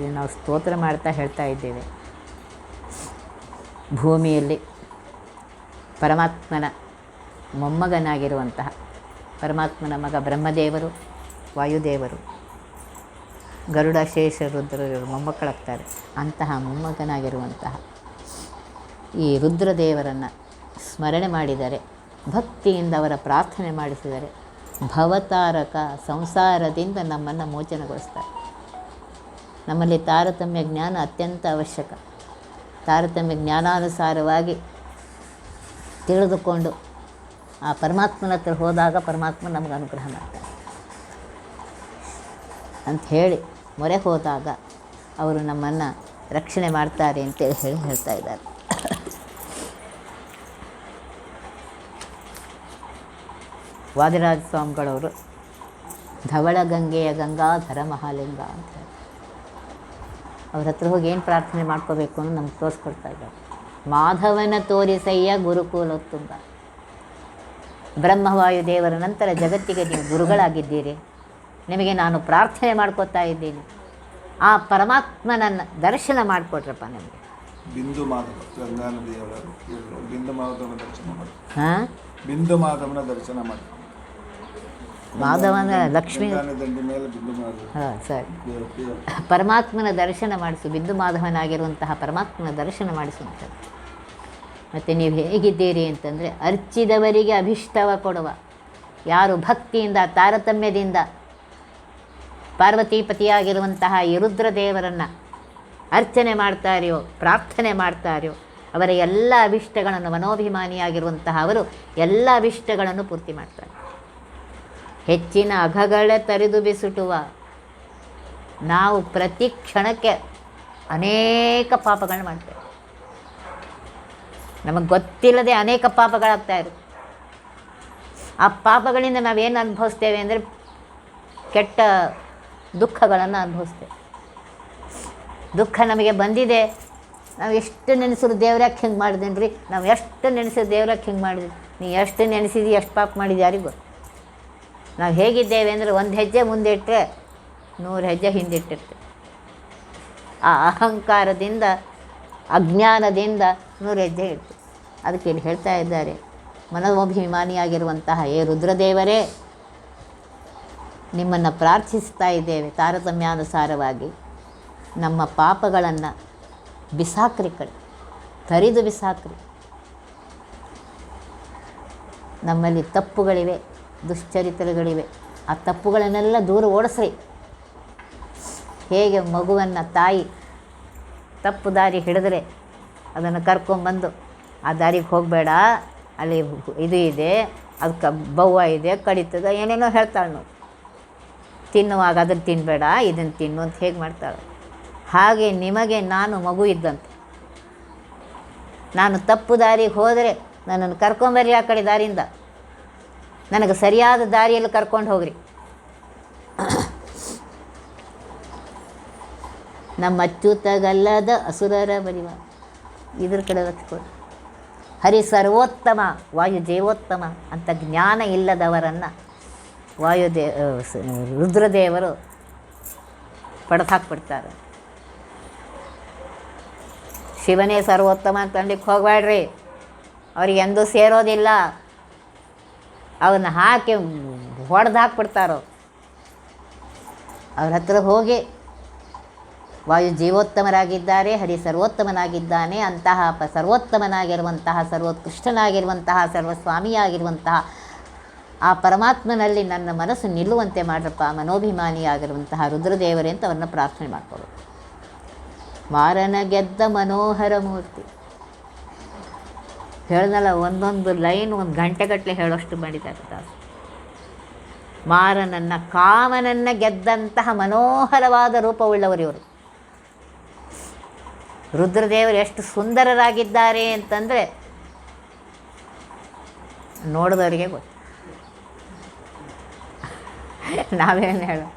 ಇದು ನಾವು ಸ್ತೋತ್ರ ಮಾಡ್ತಾ ಹೇಳ್ತಾ ಇದ್ದೇವೆ. ಭೂಮಿಯಲ್ಲಿ ಪರಮಾತ್ಮನ ಮೊಮ್ಮಗನಾಗಿರುವಂತಹ ಪರಮಾತ್ಮನ ಮಗ ಬ್ರಹ್ಮದೇವರು, ವಾಯುದೇವರು, ಗರುಡ, ಶೇಷ ರುದ್ರರು ಮೊಮ್ಮಕ್ಕಳಾಗ್ತಾರೆ. ಅಂತಹ ಮೊಮ್ಮಗನಾಗಿರುವಂತಹ ಈ ರುದ್ರದೇವರನ್ನು ಸ್ಮರಣೆ ಮಾಡಿದರೆ, ಭಕ್ತಿಯಿಂದ ಅವರ ಪ್ರಾರ್ಥನೆ ಮಾಡಿಸಿದರೆ ಭವತಾರಕ ಸಂಸಾರದಿಂದ ನಮ್ಮನ್ನು ಮೋಚನಗೊಳಿಸ್ತಾರೆ. ನಮ್ಮಲ್ಲಿ ತಾರತಮ್ಯ ಜ್ಞಾನ ಅತ್ಯಂತ ಅವಶ್ಯಕ. ತಾರತಮ್ಯ ಜ್ಞಾನಾನುಸಾರವಾಗಿ ತಿಳಿದುಕೊಂಡು ಆ ಪರಮಾತ್ಮನ ಹತ್ರ ಹೋದಾಗ ಪರಮಾತ್ಮ ನಮಗೆ ಅನುಗ್ರಹ ಮಾಡ್ತಾರೆ ಅಂತ ಹೇಳಿ ಮೊರೆ ಹೋದಾಗ ಅವರು ನಮ್ಮನ್ನು ರಕ್ಷಣೆ ಮಾಡ್ತಾರೆ ಅಂತೇಳಿ ಹೇಳಿ ಹೇಳ್ತಾ ಇದ್ದಾರೆ. ವಾದಿರಾಜ ಸ್ವಾಮಿಗಳವರು ಧವಳಗಂಗೆಯ ಗಂಗಾಧರ ಮಹಾಲಿಂಗ ಅಂತ ಅವ್ರ ಹತ್ರ ಹೋಗಿ ಏನು ಪ್ರಾರ್ಥನೆ ಮಾಡ್ಕೋಬೇಕು ಅನ್ನೋ ನಮ್ಗೆ ತೋರಿಸ್ಕೊಡ್ತಾ ಇದ್ದಾರೆ. ಮಾಧವನ ತೋರಿಸಯ್ಯ ಗುರುಕುಲೋತ್ತುಂಗ ಬ್ರಹ್ಮವಾಯು ದೇವರ ನಂತರ ಜಗತ್ತಿಗೆ ನೀವು ಗುರುಗಳಾಗಿದ್ದೀರಿ. ನಿಮಗೆ ನಾನು ಪ್ರಾರ್ಥನೆ ಮಾಡ್ಕೋತಾ ಇದ್ದೀನಿ. ಆ ಪರಮಾತ್ಮನನ್ನು ದರ್ಶನ ಮಾಡಿಕೊಟ್ರಪ್ಪ ನಮಗೆ. ಬಿಂದು ಮಾಧವ ಬಿಂದು ಮಾಧವನ ದರ್ಶನ ಮಾಡಿ. ಹಾಂ? ಬಿಂದು ಮಾಧವನ ದರ್ಶನ ಮಾಡಿ. ಮಾಧವನ ಲಕ್ಷ್ಮಿ ಹಾಂ ಸರಿ. ಪರಮಾತ್ಮನ ದರ್ಶನ ಮಾಡಿಸು. ಬಿಂದು ಮಾಧವನಾಗಿರುವಂತಹ ಪರಮಾತ್ಮನ ದರ್ಶನ ಮಾಡಿಸು ಅಂತ ಮತ್ತು ನೀವು ಹೇಗಿದ್ದೀರಿ ಅಂತಂದರೆ ಅರ್ಚಿದವರಿಗೆ ಅಭಿಷ್ಟವ ಕೊಡುವ. ಯಾರು ಭಕ್ತಿಯಿಂದ ತಾರತಮ್ಯದಿಂದ ಪಾರ್ವತೀಪತಿಯಾಗಿರುವಂತಹ ಈ ರುದ್ರದೇವರನ್ನು ಅರ್ಚನೆ ಮಾಡ್ತಾರೆಯೋ ಪ್ರಾರ್ಥನೆ ಮಾಡ್ತಾರೆಯೋ ಅವರ ಎಲ್ಲ ಅಭಿಷ್ಟಗಳನ್ನು ಮನೋಭಿಮಾನಿಯಾಗಿರುವಂತಹ ಅವರು ಎಲ್ಲ ಅಭಿಷ್ಟಗಳನ್ನು ಪೂರ್ತಿ ಮಾಡ್ತಾರೆ. ಹೆಚ್ಚಿನ ಅಘಗಳ ತರಿದು ಬಿಸುಟುವ. ನಾವು ಪ್ರತಿ ಕ್ಷಣಕ್ಕೆ ಅನೇಕ ಪಾಪಗಳನ್ನ ಮಾಡ್ತೇವೆ. ನಮಗೆ ಗೊತ್ತಿಲ್ಲದೆ ಅನೇಕ ಪಾಪಗಳಾಗ್ತಾ ಇರುತ್ತೆ. ಆ ಪಾಪಗಳಿಂದ ನಾವೇನು ಅನುಭವಿಸ್ತೇವೆ ಅಂದರೆ ಕೆಟ್ಟ ದುಃಖಗಳನ್ನು ಅನುಭವಿಸ್ತೇವೆ. ದುಃಖ ನಮಗೆ ಬಂದಿದೆ. ನಾವು ಎಷ್ಟು ನೆನೆಸಿದ್ರು ದೇವ್ರ್ಯಾಕೆ ಹಿಂಗೆ ಮಾಡಿದೇನ್ರಿ? ನಾವು ಎಷ್ಟು ನೆನೆಸಿದ್ರು ದೇವ್ರ್ಯಾಕೆ ಹಿಂಗೆ ಮಾಡಿದ್ರಿ? ನೀ ಎಷ್ಟು ನೆನೆಸಿದಿ, ಎಷ್ಟು ಪಾಪ ಮಾಡಿದ್ಯಾರಿಗೂ ನಾವು ಹೇಗಿದ್ದೇವೆ ಅಂದರೆ ಒಂದು ಹೆಜ್ಜೆ ಮುಂದೆ ಇಟ್ಟರೆ ನೂರು ಹೆಜ್ಜೆ ಹಿಂದಿಟ್ಟಿರ್ತೇವೆ ಆ ಅಹಂಕಾರದಿಂದ, ಅಜ್ಞಾನದಿಂದ ನೂರು ಹೆಜ್ಜೆ ಇಡ್ತೀವಿ. ಅದಕ್ಕೆ ಇಲ್ಲಿ ಹೇಳ್ತಾ ಇದ್ದಾರೆ ಮನೋಭಿಮಾನಿಯಾಗಿರುವಂತಹ ಏ ರುದ್ರದೇವರೇ, ನಿಮ್ಮನ್ನು ಪ್ರಾರ್ಥಿಸ್ತಾ ಇದ್ದೇವೆ ತಾರತಮ್ಯಾನುಸಾರವಾಗಿ. ನಮ್ಮ ಪಾಪಗಳನ್ನು ಬಿಸಾಕ್ರಿ ಕಡೆ ತರಿದು ಬಿಸಾಕ್ರಿ. ನಮ್ಮಲ್ಲಿ ತಪ್ಪುಗಳಿವೆ. ದುಶ್ಚರಿತ್ರಗಳಿವೆ. ಆ ತಪ್ಪುಗಳನ್ನೆಲ್ಲ ದೂರ ಓಡಿಸ್ರಿ. ಹೇಗೆ ಮಗುವನ್ನು ತಾಯಿ ತಪ್ಪು ದಾರಿ ಹಿಡಿದ್ರೆ ಅದನ್ನು ಕರ್ಕೊಂಬಂದು ಆ ದಾರಿಗೆ ಹೋಗಬೇಡ, ಅಲ್ಲಿ ಇದು ಇದೆ, ಅದಕ್ಕೆ ಬವ್ವ ಇದೆ, ಕಡಿತದ, ಏನೇನೋ ಹೇಳ್ತಾಳೆ ನಾವು ತಿನ್ನುವಾಗ ಅದನ್ನು ತಿನ್ನಬೇಡ ಇದನ್ನು ತಿನ್ನು ಅಂತ ಹೇಗೆ ಮಾಡ್ತಾಳೆ. ಹಾಗೆ ನಿಮಗೆ ನಾನು ಮಗು ಇದ್ದಂತೆ. ನಾನು ತಪ್ಪು ದಾರಿಗೆ ಹೋದರೆ ನನ್ನನ್ನು ಕರ್ಕೊಂಬರ್ರಿ ಆ ಕಡೆ ದಾರಿಯಿಂದ ನನಗೆ ಸರಿಯಾದ ದಾರಿಯಲ್ಲಿ ಕರ್ಕೊಂಡು ಹೋಗ್ರಿ. ನಮ್ಮ ಅಚ್ಚುತಗಲ್ಲದ ಅಸುರರ ಬರಿವ ಇದ್ರ ಕಡೆ ಕೊಡಿ. ಹರಿ ಸರ್ವೋತ್ತಮ ವಾಯು ಜೀವೋತ್ತಮ ಅಂತ ಜ್ಞಾನ ಇಲ್ಲದವರನ್ನು ವಾಯುದೇ ರುದ್ರದೇವರು ಹಾಕ್ಬಿಡ್ತಾರೆ. ಶಿವನೇ ಸರ್ವೋತ್ತಮ ಅಂತ ಅಂದಕ್ಕೆ ಹೋಗಬೇಡ್ರಿ ಅವ್ರಿಗೆ ಎಂದೂ ಸೇರೋದಿಲ್ಲ. ಅವನ್ನ ಹಾಕಿ ಹೊಡೆದು ಹಾಕ್ಬಿಡ್ತಾರೋ? ಅವ್ರ ಹತ್ರ ಹೋಗಿ, ವಾಯು ಜೀವೋತ್ತಮರಾಗಿದ್ದಾರೆ, ಹರಿ ಸರ್ವೋತ್ತಮನಾಗಿದ್ದಾನೆ, ಅಂತಹ ಪ ಸರ್ವೋತ್ತಮನಾಗಿರುವಂತಹ, ಸರ್ವೋತ್ಕೃಷ್ಟನಾಗಿರುವಂತಹ, ಸರ್ವಸ್ವಾಮಿಯಾಗಿರುವಂತಹ, ಆ ಪರಮಾತ್ಮನಲ್ಲಿ ನನ್ನ ಮನಸ್ಸು ನಿಲ್ಲುವಂತೆ ಮಾಡ್ರಪ್ಪ, ಮನೋಭಿಮಾನಿಯಾಗಿರುವಂತಹ ರುದ್ರದೇವರೇ ಅಂತ ಅವ್ರನ್ನ ಪ್ರಾರ್ಥನೆ ಮಾಡ್ಕೊಳ್ಳೋದು. ಮಾರನ ಗೆದ್ದ ಮನೋಹರ ಮೂರ್ತಿ. ಹೇಳ್ದಲ್ಲ ಒಂದೊಂದು ಲೈನ್ ಒಂದು ಗಂಟೆಗಟ್ಟಲೆ ಹೇಳೋಷ್ಟು ಮಾಡಿದ್ದಾರೆ ದಾಸರು. ಮಾರನನ್ನ, ಕಾಮನನ್ನ ಗೆದ್ದಂತಹ ಮನೋಹರವಾದ ರೂಪವುಳ್ಳವರು ಇವರು. ರುದ್ರದೇವರು ಎಷ್ಟು ಸುಂದರರಾಗಿದ್ದಾರೆ ಅಂತಂದರೆ ನೋಡಿದವರಿಗೆ ಗೊತ್ತು. ನಾವೇನು ಹೇಳೋ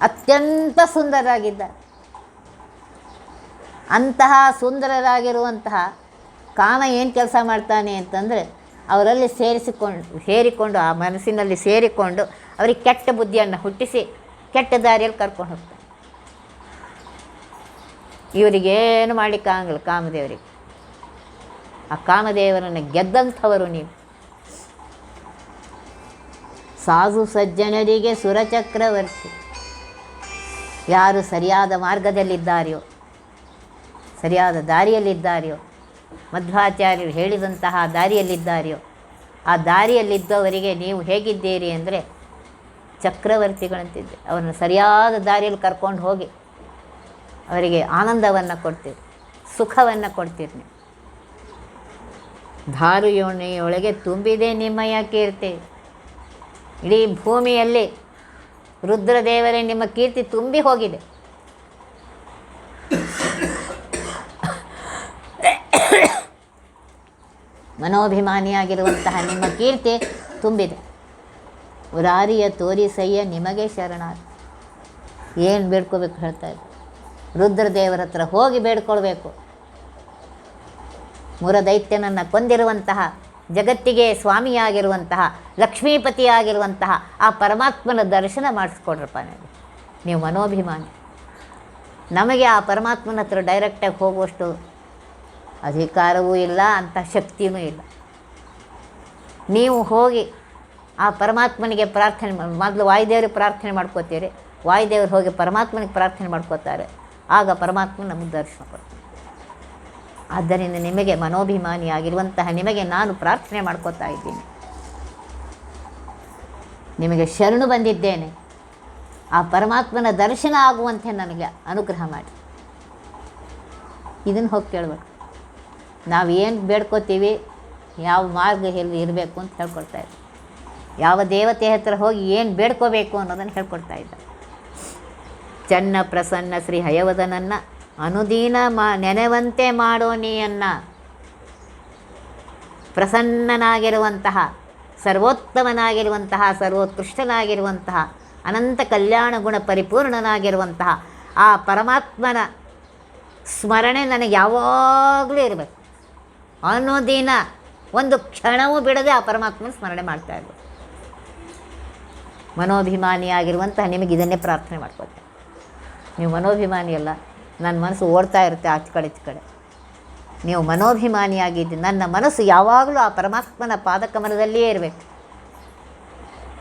ಅತ್ಯಂತ ಸುಂದರರಾಗಿದ್ದಾರೆ. ಅಂತಹ ಸುಂದರರಾಗಿರುವಂತಹ ಕಾಮ ಏನು ಕೆಲಸ ಮಾಡ್ತಾನೆ ಅಂತಂದರೆ ಅವರಲ್ಲಿ ಸೇರಿಸಿಕೊಂಡು ಸೇರಿಕೊಂಡು ಆ ಮನಸ್ಸಿನಲ್ಲಿ ಸೇರಿಕೊಂಡು ಅವರಿಗೆ ಕೆಟ್ಟ ಬುದ್ಧಿಯನ್ನು ಹುಟ್ಟಿಸಿ ಕೆಟ್ಟ ದಾರಿಯಲ್ಲಿ ಕರ್ಕೊಂಡು ಹೋಗ್ತಾರೆ. ಇವರಿಗೇನು ಮಾಡಲಿಕ್ಕಾಗಲ್ಲ ಕಾಮದೇವರಿಗೆ. ಆ ಕಾಮದೇವರನ್ನು ಗೆದ್ದಂಥವರು ನೀವು. ಸಾಧು ಸಜ್ಜನರಿಗೆ ಸುರಚಕ್ರವರ್ತಿ ಯಾರು ಸರಿಯಾದ ಮಾರ್ಗದಲ್ಲಿದ್ದಾರೆಯೋ, ಸರಿಯಾದ ದಾರಿಯಲ್ಲಿದ್ದಾರೆಯೋ ಮಧ್ವಾಚಾರ್ಯರು ಹೇಳಿದಂತಹ ದಾರಿಯಲ್ಲಿದ್ದಾರೆಯೋ, ಆ ದಾರಿಯಲ್ಲಿದ್ದವರಿಗೆ ನೀವು ಹೇಗಿದ್ದೀರಿ ಅಂದರೆ ಚಕ್ರವರ್ತಿಗಳಂತಿದ್ದೆ. ಅವರನ್ನು ಸರಿಯಾದ ದಾರಿಯಲ್ಲಿ ಕರ್ಕೊಂಡು ಹೋಗಿ ಅವರಿಗೆ ಆನಂದವನ್ನು ಕೊಡ್ತೀರಿ, ಸುಖವನ್ನು ಕೊಡ್ತೀರಿ ನೀವು. ಧಾರು ಯೋನಿಯೊಳಗೆ ತುಂಬಿದೆ ನಿಮ್ಮಯ ಕೀರ್ತಿ. ಇಡೀ ಭೂಮಿಯಲ್ಲಿ ರುದ್ರದೇವರೇ ನಿಮ್ಮ ಕೀರ್ತಿ ತುಂಬಿ ಹೋಗಿದೆ. ಮನೋಭಿಮಾನಿಯಾಗಿರುವಂತಹ ನಿಮ್ಮ ಕೀರ್ತಿ ತುಂಬಿದೆ. ಉರಾರಿಯ ತೋರಿಸಯ್ಯ ನಿಮಗೆ ಶರಣಾರ್ ಏನು ಬೇಡ್ಕೋಬೇಕು ಹೇಳ್ತಾ ಇದ್ದೆ. ರುದ್ರದೇವರ ಹತ್ರ ಹೋಗಿ ಬೇಡ್ಕೊಳ್ಬೇಕು. ಮುರದೈತ್ಯನನ್ನು ಕೊಂದಿರುವಂತಹ, ಜಗತ್ತಿಗೆ ಸ್ವಾಮಿಯಾಗಿರುವಂತಹ, ಲಕ್ಷ್ಮೀಪತಿಯಾಗಿರುವಂತಹ ಆ ಪರಮಾತ್ಮನ ದರ್ಶನ ಮಾಡಿಸ್ಕೊಡ್ರಪ್ಪ ನನಗೆ. ನೀವು ಮನೋಭಿಮಾನಿ. ನಮಗೆ ಆ ಪರಮಾತ್ಮನ ಹತ್ರ ಡೈರೆಕ್ಟಾಗಿ ಹೋಗುವಷ್ಟು ಅಧಿಕಾರವೂ ಇಲ್ಲ ಅಂಥ ಶಕ್ತಿಯೂ ಇಲ್ಲ. ನೀವು ಹೋಗಿ ಆ ಪರಮಾತ್ಮನಿಗೆ ಪ್ರಾರ್ಥನೆ ಮೊದಲು ವಾಯುದೇವರಿಗೆ ಪ್ರಾರ್ಥನೆ ಮಾಡ್ಕೋತೀರಿ. ವಾಯುದೇವರು ಹೋಗಿ ಪರಮಾತ್ಮನಿಗೆ ಪ್ರಾರ್ಥನೆ ಮಾಡ್ಕೋತಾರೆ. ಆಗ ಪರಮಾತ್ಮ ನಮಗೆ ದರ್ಶನ ಕೊಡ್ತಾರೆ ಆದ್ದರಿಂದ ನಿಮಗೆ ಮನೋಭಿಮಾನಿಯಾಗಿರುವಂತಹ ನಿಮಗೆ ನಾನು ಪ್ರಾರ್ಥನೆ ಮಾಡ್ಕೋತಾ ಇದ್ದೀನಿ. ನಿಮಗೆ ಶರಣು ಬಂದಿದ್ದೇನೆ. ಆ ಪರಮಾತ್ಮನ ದರ್ಶನ ಆಗುವಂತೆ ನನಗೆ ಅನುಗ್ರಹ ಮಾಡಿ. ಇದನ್ನು ಹೋಗಿ ಕೇಳಬೇಕು. ನಾವು ಏನು ಬೇಡ್ಕೋತೀವಿ, ಯಾವ ಮಾರ್ಗ ಎಲ್ಲಿ ಇರಬೇಕು ಅಂತ ಹೇಳ್ಕೊಡ್ತಾ ಇದ್ದ ಯಾವ ದೇವತೆ ಹತ್ರ ಹೋಗಿ ಏನು ಬೇಡ್ಕೋಬೇಕು ಅನ್ನೋದನ್ನು ಹೇಳ್ಕೊಡ್ತಾ ಇದ್ದ ಚನ್ನ ಪ್ರಸನ್ನ ಶ್ರೀ ಹಯವದನನ್ನು ಅನುದೀನ ಮಾ, ನೆನೆವಂತೆ ಮಾಡೋ ನೀಯನ್ನು ಪ್ರಸನ್ನನಾಗಿರುವಂತಹ, ಸರ್ವೋತ್ತಮನಾಗಿರುವಂತಹ, ಸರ್ವೋತ್ಕೃಷ್ಟನಾಗಿರುವಂತಹ, ಅನಂತ ಕಲ್ಯಾಣ ಗುಣ ಪರಿಪೂರ್ಣನಾಗಿರುವಂತಹ ಆ ಪರಮಾತ್ಮನ ಸ್ಮರಣೆ ನನಗೆ ಯಾವಾಗಲೂ ಇರಬೇಕು. ಅನುದಿನ ಒಂದು ಕ್ಷಣವೂ ಬಿಡದೆ ಆ ಪರಮಾತ್ಮನ ಸ್ಮರಣೆ ಮಾಡ್ತಾ ಇರಬೇಕು ಮನೋಭಿಮಾನಿಯಾಗಿರುವಂತಹ ನಿಮಗೆ ಇದನ್ನೇ ಪ್ರಾರ್ಥನೆ ಮಾಡ್ಕೊಳ್ತೇನೆ. ನೀವು ಮನೋಭಿಮಾನಿ ಅಲ್ಲ ನನ್ನ ಮನಸ್ಸು ಓಡ್ತಾ ಇರುತ್ತೆ ಆಚೆ ಕಡೆ, ಈಚೆ ಕಡೆ. ನೀವು ಮನೋಭಿಮಾನಿಯಾಗಿದ್ದು ನನ್ನ ಮನಸ್ಸು ಯಾವಾಗಲೂ ಆ ಪರಮಾತ್ಮನ ಪಾದಕಮಲದಲ್ಲಿಯೇ ಇರಬೇಕು.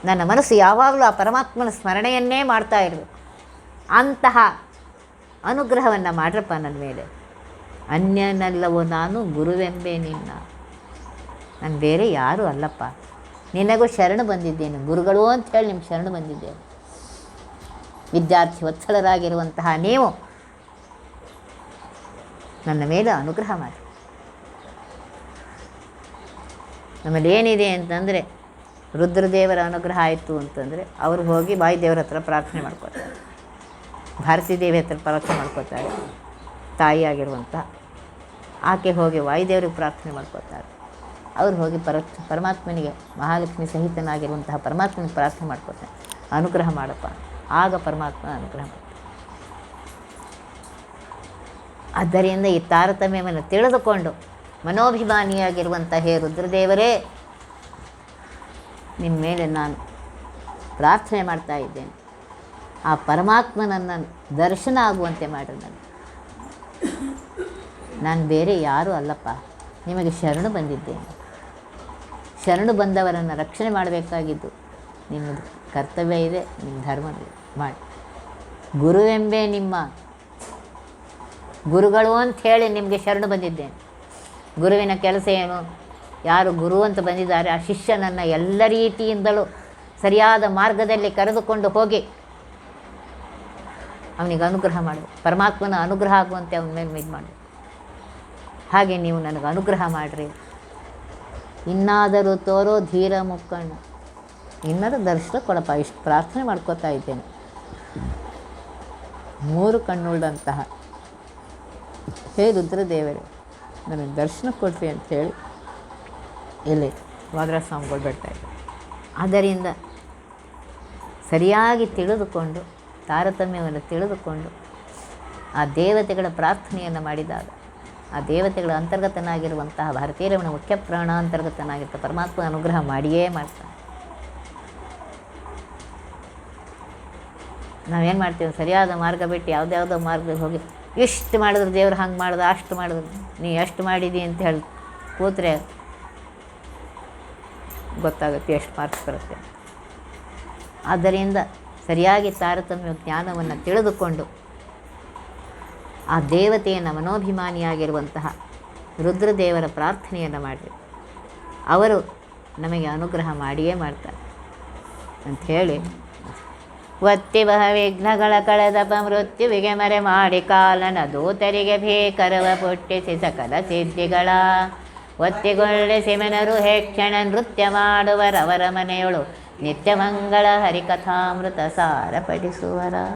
ನನ್ನ ಮನಸ್ಸು ಯಾವಾಗಲೂ ಆ ಪರಮಾತ್ಮನ ಸ್ಮರಣೆಯನ್ನೇ ಮಾಡ್ತಾ ಇರಬೇಕು. ಅಂತಹ ಅನುಗ್ರಹವನ್ನು ಮಾಡ್ರಪ್ಪ ನನ್ನ ಮೇಲೆ. ಅನ್ಯನಲ್ಲವೋ ನಾನು ಗುರುವೆಂಬೆ ನಿನ್ನ. ನಾನು ಬೇರೆ ಯಾರೂ ಅಲ್ಲಪ್ಪ. ನಿನಗೂ ಶರಣು ಬಂದಿದ್ದೇನೆ. ಗುರುಗಳು ಅಂತ ಹೇಳಿ ನಿಮ್ಗೆ ಶರಣು ಬಂದಿದ್ದೇನೆ. ವಿದ್ಯಾರ್ಥಿ ಒತ್ತಡರಾಗಿರುವಂತಹ ನೀವು ನನ್ನ ಮೇಲೆ ಅನುಗ್ರಹ ಮಾಡಿ. ನಮ್ಮಲ್ಲಿ ಏನಿದೆ ಅಂತಂದರೆ ರುದ್ರದೇವರ ಅನುಗ್ರಹ ಆಯಿತು ಅಂತಂದರೆ ಅವರು ಹೋಗಿ ದೇವರ ಹತ್ರ ಪ್ರಾರ್ಥನೆ ಮಾಡ್ಕೋತಾರೆ. ಭಾರತೀ ದೇವಿ ಹತ್ರ ಪ್ರಾರ್ಥನೆ ಮಾಡ್ಕೋತಾರೆ. ತಾಯಿಯಾಗಿರುವಂಥ ಆಕೆ ಹೋಗಿ ವಾಯುದೇವರಿಗೆ ಪ್ರಾರ್ಥನೆ ಮಾಡ್ಕೋತಾರೆ ಅವ್ರು ಹೋಗಿ ಪರ, ಪರಮಾತ್ಮನಿಗೆ ಮಹಾಲಕ್ಷ್ಮಿ ಸಹಿತನಾಗಿರುವಂತಹ ಪರಮಾತ್ಮನಿಗೆ ಪ್ರಾರ್ಥನೆ ಮಾಡ್ಕೋತಾನೆ ಅನುಗ್ರಹ ಮಾಡಪ್ಪ. ಆಗ ಪರಮಾತ್ಮ ಅನುಗ್ರಹ ಆದ್ದರಿಂದ ಈ ತಾರತಮ್ಯವನ್ನು ತಿಳಿದುಕೊಂಡು ಮನೋಭಿಮಾನಿಯಾಗಿರುವಂತಹ ಹೇ ರುದ್ರದೇವರೇ ನಿಮ್ಮ ಮೇಲೆ ನಾನು ಪ್ರಾರ್ಥನೆ ಮಾಡ್ತಾ ಇದ್ದೇನೆ. ಆ ಪರಮಾತ್ಮನನ್ನು ದರ್ಶನ ಆಗುವಂತೆ ಮಾಡಿ ನನಗೆ. ನಾನು ಬೇರೆ ಯಾರೂ ಅಲ್ಲಪ್ಪ. ನಿಮಗೆ ಶರಣು ಬಂದಿದ್ದೇನೆ. ಶರಣು ಬಂದವರನ್ನು ರಕ್ಷಣೆ ಮಾಡಬೇಕಾಗಿದ್ದು ನಿಮ್ಮದು ಕರ್ತವ್ಯ ಇದೆ ನಿಮ್ಮ ಧರ್ಮ ಮಾಡಿ. ಗುರುವೆಂಬೇ ನಿಮ್ಮ ಗುರುಗಳು ಅಂತ ಹೇಳಿ ನಿಮಗೆ ಶರಣು ಬಂದಿದ್ದೇನೆ. ಗುರುವಿನ ಕೆಲಸ ಏನು? ಯಾರು ಗುರು ಅಂತ ಬಂದಿದ್ದಾರೆ, ಆ ಶಿಷ್ಯನನ್ನು ಎಲ್ಲ ರೀತಿಯಿಂದಲೂ ಸರಿಯಾದ ಮಾರ್ಗದಲ್ಲಿ ಕರೆದುಕೊಂಡು ಹೋಗಿ ಅವನಿಗೆ ಅನುಗ್ರಹ ಮಾಡು. ಪರಮಾತ್ಮನ ಅನುಗ್ರಹ ಆಗುವಂತೆ ಅವನ ಮೇಲೆ ಇದು ಮಾಡು ಹಾಗೆ ನೀವು ನನಗೆ ಅನುಗ್ರಹ ಮಾಡಿರಿ. ಇನ್ನಾದರೂ ತೋರೋ ಧೀರ ಮುಕ್ಕಣ್ಣ. ಇನ್ನಾದರೂ ದರ್ಶನ ಕೊಡಪ್ಪ, ಇಷ್ಟು ಪ್ರಾರ್ಥನೆ ಮಾಡ್ಕೋತಾ ಇದ್ದೇನೆ. ಮೂರು ಕಣ್ಣುಳ್ಳಂತಹ ಹೇ ರುದ್ರದೇವರೇ, ನನಗೆ ದರ್ಶನ ಕೊಡ್ರಿ ಅಂಥೇಳಿ ಇಲ್ಲಿ ವಾಗರಾಜ ಸ್ವಾಮಿಗಳು ಇದ್ದಾರೆ. ಆದ್ದರಿಂದ ಸರಿಯಾಗಿ ತಿಳಿದುಕೊಂಡು, ತಾರತಮ್ಯವನ್ನು ತಿಳಿದುಕೊಂಡು, ಆ ದೇವತೆಗಳ ಪ್ರಾರ್ಥನೆಯನ್ನು ಮಾಡಿದಾಗ ಆ ದೇವತೆಗಳ ಅಂತರ್ಗತನಾಗಿರುವಂತಹ ಭಾರತೀಯರವನ ಮುಖ್ಯ ಪ್ರಾಣ ಅಂತರ್ಗತನಾಗಿರ್ತ ಪರಮಾತ್ಮ ಅನುಗ್ರಹ ಮಾಡಿಯೇ ಮಾಡ್ತಾನೆ. ನಾವೇನು ಮಾಡ್ತೀವಿ? ಸರಿಯಾದ ಮಾರ್ಗ ಬಿಟ್ಟು ಯಾವುದ್ಯಾವುದೋ ಮಾರ್ಗಕ್ಕೆ ಹೋಗಿ ಎಷ್ಟು ಮಾಡಿದ್ರು ದೇವ್ರು ಹಂಗೆ ಮಾಡ್ದೆ ಅಷ್ಟು ಮಾಡಿದ್ರು, ನೀ ಎಷ್ಟು ಮಾಡಿದಿ ಅಂತ ಹೇಳಿ ಕೂತ್ರೆ ಗೊತ್ತಾಗುತ್ತೆ ಎಷ್ಟು ಮಾರ್ಕ್ಸ್ ಬರುತ್ತೆ ಆದ್ದರಿಂದ ಸರಿಯಾಗಿ ತಾರತಮ್ಯ ಜ್ಞಾನವನ್ನು ತಿಳಿದುಕೊಂಡು ಆ ದೇವತೆಯನ್ನು ಮನೋಭಿಮಾನಿಯಾಗಿರುವಂತಹ ರುದ್ರದೇವರ ಪ್ರಾರ್ಥನೆಯನ್ನು ಮಾಡಿರಿ. ಅವರು ನಮಗೆ ಅನುಗ್ರಹ ಮಾಡಿಯೇ ಮಾಡ್ತಾರೆ. ಅಂಥೇಳಿ, ಒತ್ತಿ ಬಹ ವಿಘ್ನಗಳ ಕಳೆದಪ ಮೃತ್ಯುವಿಗೆ ಮರೆ ಮಾಡಿ ಕಾಲನ ದೂತರಿಗೆ ಭೀಕರವ ಪುಟ್ಟಿಸಿ ಸಕಲ ಸಿದ್ಧಿಗಳ. ಒತ್ತಿಗೊಳ್ಳೆ ಸಿಮೆನರು ಹೇಕ್ಷಣ ನೃತ್ಯ ಮಾಡುವರವರ ಮನೆಯೊಳು ನಿತ್ಯ ಮಂಗಳ ಹರಿಕಥಾಮೃತ ಸಾರ ಪಡಿಸುವರ